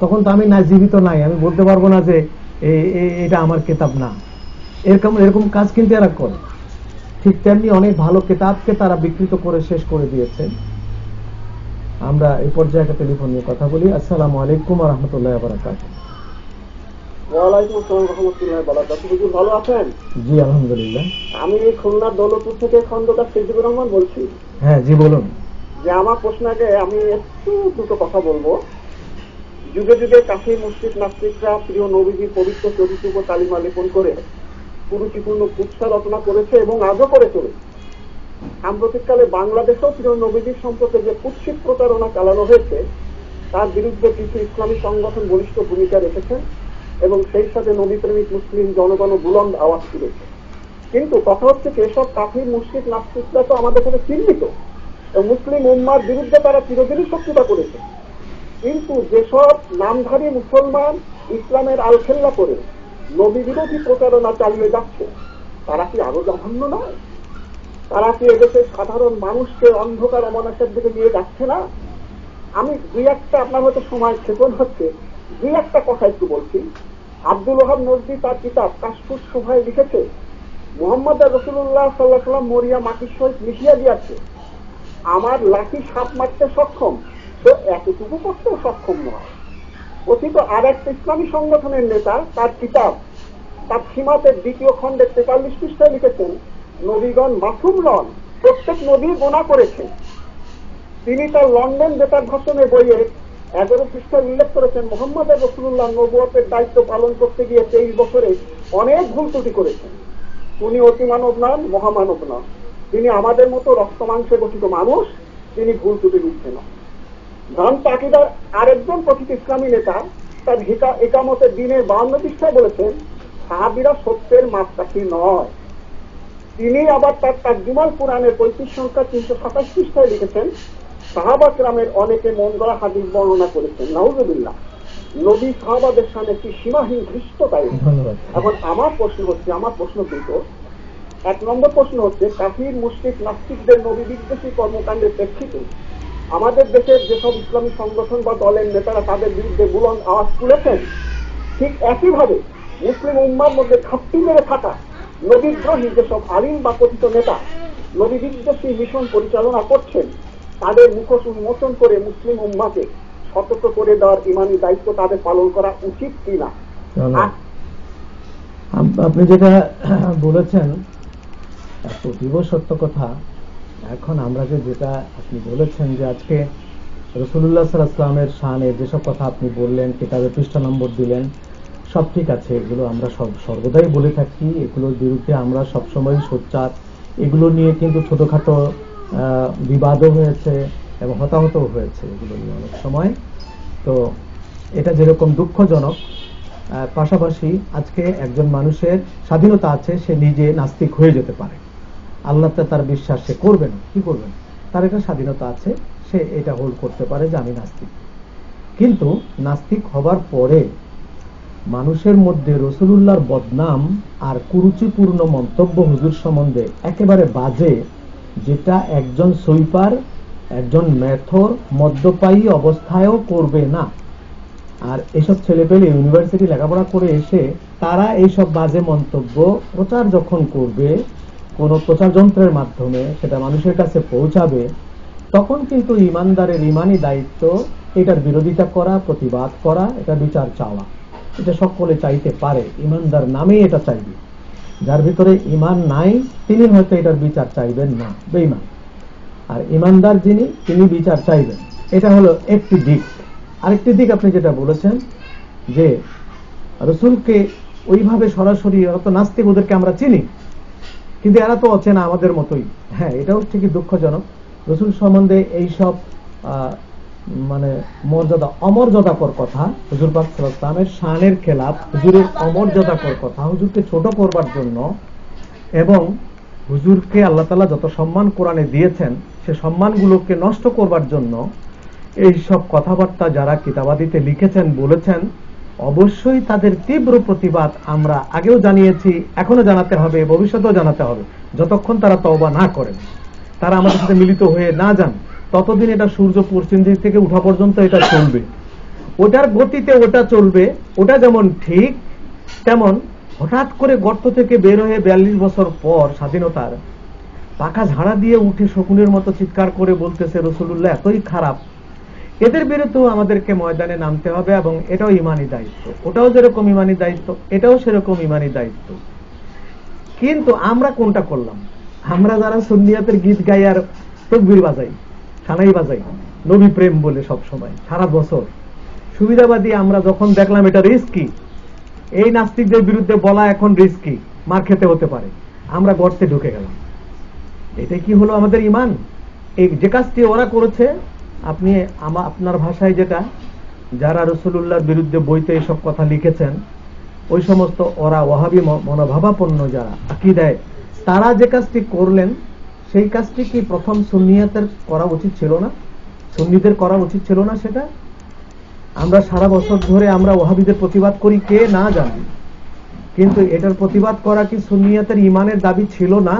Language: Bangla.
তখন তো আমি না জীবিত নাই। আমি বলতে পারব না যে এটা আমার কেতাব না। এরকম এরকম কাজ কিন্তু এরা করে। ঠিক তেমনি অনেক ভালো কেতাবকে তারা বিকৃত করে শেষ করে দিয়েছে আমরা এই পর্যায়ে একটা টেলিফোন নিয়ে কথা বলি। আসসালামু আলাইকুম রহমতুল্লাহ বারাকাত ভালো আছেন? জি আলহামদুলিল্লাহ। আমি এই খুলনার দৌলতপুর থেকে খন্দকার সিদ্দিকুর রহমান বলছি। হ্যাঁ জি বলুন। যে আমার প্রশ্ন আগে আমি একটু দুটো কথা বলব। যুগে যুগে কাশি মসজিদ নাস্তিকরা প্রিয় নবীজির পবিত্র চরিত্র কালিমা লেপন করে কুরুচিপূর্ণ কুৎসা রচনা করেছে এবং আজও করে চলেছে। সাম্প্রতিককালে বাংলাদেশেও প্রিয় নবীজির সম্পর্কে যে কুৎসিত প্রতারণা চালানো হয়েছে, তার বিরুদ্ধে কিছু ইসলামী সংগঠন বলিষ্ঠ ভূমিকা রেখেছেন এবং সেই সাথে নবী প্রেমিক মুসলিম জনগণ বুলন্দ আওয়াজ তুলেছে। কিন্তু কথা হচ্ছে কি এসব কাফির মুসলিম নাস্তিকরা তো আমাদের কাছে চিহ্নিত। মুসলিম উম্মার বিরুদ্ধে তারা চিরদিনই শত্রুতা করেছে। কিন্তু যেসব নামধারী মুসলমান ইসলামের আলখেল্লা করে নবী বিরোধী প্রচারণা চালিয়ে যাচ্ছে, তারা কি আরও জঘন্য নয়? তারা কি এদেশের সাধারণ মানুষকে অন্ধকার অমনাশের দিকে নিয়ে যাচ্ছে না? আমি দুই একটা আপনার হয়তো সময় ক্ষেপণ হচ্ছে, দুই একটা কথা একটু বলছি। আব্দুল ওহাব নজদি তার কিতাব কাশফুস সভায় লিখেছে, মোহাম্মদ রসুল্লাহ সাল্লাহ সাল্লাম মরিয়া মাটির সহিত মিশিয়া দিয়াছে। আমার লাঠি সাপ মারতে সক্ষম সে এতটুকু করতেও সক্ষম নয়। অতীত আর একটা ইসলামী সংগঠনের নেতা, তার কিতাব তার সীমাতের দ্বিতীয় খণ্ডের তেতাল্লিশ পৃষ্ঠায় লিখেছেন, নবীগণ মাসুম নন, প্রত্যেক নবী গোনা করেছেন। তিনি তার লন্ডন বেতার ভাষণে বইয়ে এগারো পৃষ্ঠায় উল্লেখ করেছেন, মোহাম্মদ রসুল্লাহ নবুয়তের দায়িত্ব পালন করতে গিয়ে তেইশ বছরে অনেক ভুল ত্রুটি করেছেন। উনি অতি মানব নন, মহামানব নন। তিনি আমাদের মতো রক্ত মাংসে গঠিত মানুষ, তিনি ভুল ত্রুটি দিচ্ছেন না ধান পাকিদার আরেকজন প্রকৃত ইসলামী নেতা তার হিকা একামতের দিনের বাউন্ন পৃষ্ঠায় বলেছেন সাহাবিরা সত্যের মাপকাঠি নয়। তিনি আবার তার তাজুমাল কোরআনের পঁয়ত্রিশ সংখ্যা তিনশো সাতাশ পৃষ্ঠায় লিখেছেন সাহাবা গ্রামের অনেকে মন গড়া হাদিস বর্ণনা করেছেন। নাউজুবিল্লাহ নবী সাহাবাদের সামনে একটি সীমাহীন ধন্যবাদ। এখন আমার প্রশ্ন হচ্ছে আমার প্রশ্ন দুটো এক নম্বর প্রশ্ন হচ্ছে কাফির মুসলিক নাস্তিকদের নবী বিদ্বেষী কর্মকাণ্ডের প্রেক্ষিতে আমাদের দেশের যেসব ইসলামী সংগঠন বা দলের নেতারা তাদের বিরুদ্ধে বুলন আওয়াজ তুলেছেন ঠিক একইভাবে মুসলিম উম্মার মধ্যে ঘাপটি মেরে থাকা নবীদ্রোহী যেসব আলিম বা কথিত নেতা নবী বিদ্বেষী মিশন পরিচালনা করছেন তাদের মুখোশ উন্মোচন করে মুসলিম উম্মাকে সতর্ক করে দেওয়ার ইমানি দায়িত্ব তাদের পালন করা উচিত কিনা। আপনি যেটা বলেছেন অতীব সত্য কথা। এখন আমরা যে যেটা আপনি বলেছেন যে আজকে রসুল্লাহ সাল্লাহামের শানের যেসব কথা আপনি বললেন কিতাবে পৃষ্ঠা নম্বর দিলেন, সব ঠিক আছে, এগুলো আমরা সব সর্বদাই বলে থাকি, এগুলোর বিরুদ্ধে আমরা সবসময় সোচ্চার। এগুলো নিয়ে কিন্তু ছোটখাটো বিবাদও হয়েছে এবং হতাহতও হয়েছে এগুলো নিয়ে অনেক সময়। তো এটা যেরকম দুঃখজনক পাশাপাশি আজকে একজন মানুষের স্বাধীনতা আছে, সে নিজে নাস্তিক হয়ে যেতে পারে। আল্লাহতে তার বিশ্বাস সে করবেন কি করবেন তার একটা স্বাধীনতা আছে, সে এটা হোল্ড করতে পারে যে আমি নাস্তিক। কিন্তু নাস্তিক হবার পরে মানুষের মধ্যে রসুলুল্লাহর বদনাম আর কুরুচিপূর্ণ মন্তব্য হুজুর সম্বন্ধে একেবারে বাজে, যেটা একজন সৈপার একজন ম্যাথর মদ্যপায়ী অবস্থায়ও করবে না। আর এসব ছেলেপেলে ইউনিভার্সিটি লেখাপড়া করে এসে তারা এইসব বাজে মন্তব্য প্রচার যখন করবে কোন প্রচার যন্ত্রের মাধ্যমে সেটা মানুষের কাছে পৌঁছাবে, তখন কিন্তু ইমানদারের ইমানই দায়িত্ব, এটার বিরোধিতা করা, প্রতিবাদ করা, এটা বিচার চাওয়া। এটা সকলে চাইতে পারে, ইমানদার নামেই এটা চাইবে। যার ভিতরে ইমান নাই, তিনি হয়তো এটার বিচার চাইবেন না বেইমান আর ইমানদার যিনি, তিনি বিচার চাইবেন। এটা হলো একটি দিক। আরেকটি দিক আপনি যেটা বলেছেন, যে রসুলকে ওইভাবে সরাসরি অত নাস্তিক ওদেরকে আমরা চিনি কিন্তু এরা তো অচেনা আমাদের মতোই। হ্যাঁ এটাও ঠিকই দুঃখজনক। রসুল সম্বন্ধে এইসব মানে মর্যাদা, অমর্যাদাকর কথা, হুজুর পাক সালামের শানের খেলাফ, হুজুরের অমর্যাদাকর কথা, হুজুরকে ছোট করবার জন্য এবং হুজুরকে আল্লাহ তালা যত সম্মান কোরআনে দিয়েছেন, সে সম্মানগুলোকে নষ্ট করবার জন্য এই সব কথাবার্তা যারা কিতাবাদিতে লিখেছেন, বলেছেন অবশ্যই তাদের তীব্র প্রতিবাদ আমরা আগেও জানিয়েছি এখনও জানাতে হবে, ভবিষ্যতেও জানাতে হবে। যতক্ষণ তারা তওবা না করেন তারা আমাদের সাথে মিলিত হয়ে না যান, ততদিন এটা সূর্য পশ্চিম দিক থেকে উঠা পর্যন্ত এটা চলবে। ওটার গতিতে ওটা চলবে, ওটা যেমন ঠিক, তেমন হঠাৎ করে গর্ত থেকে বের হয়ে বিয়াল্লিশ বছর পর স্বাধীনতার পাকা ঝাড়া দিয়ে উঠে শকুনের মতো চিৎকার করে বলতেছে রসুল্লাহ এতই খারাপ। এদের বিরুদ্ধেও আমাদেরকে ময়দানে নামতে হবে এবং এটাও ইমানি দায়িত্ব। ওটাও যেরকম ইমানি দায়িত্ব, এটাও সেরকম ইমানি দায়িত্ব। কিন্তু আমরা কোনটা করলাম? আমরা যারা সুন্নিয়াতের গীত গাই আর তকবির বাজাই সানাই বাজাই, নবী প্রেম বলে সব সময় সারা বছর। সুবিধাবাদী আমরা যখন দেখলাম এটা রিস্কি এই নাস্তিকদের বিরুদ্ধে বলা এখন রিস্কি মার খেতে হতে পারে। আমরা গর্তে ঢুকে গেলাম। এটা কি হলো আমাদের ইমান? এই যে কাজটি ওরা করেছে আপনি আপনার ভাষায় যেটা, যারা রসুল্লাহর বিরুদ্ধে বইতে এইসব কথা লিখেছেন, ওই সমস্ত ওরা ওহাবি মনোভাবাপন্ন যারা, আকিদায়, তারা যে কাজটি করলেন, সেই কাজটি কি প্রথম সুন্নিয়াতের করা উচিত ছিল না? সুন্নিদের করা উচিত ছিল না সেটা? আমরা সারা বছর ধরে আমরা ওহাবিদের প্রতিবাদ করি, কে না জানি? কিন্তু এটার প্রতিবাদ করা কি সুন্নিয়াতের ইমানের দাবি ছিল না?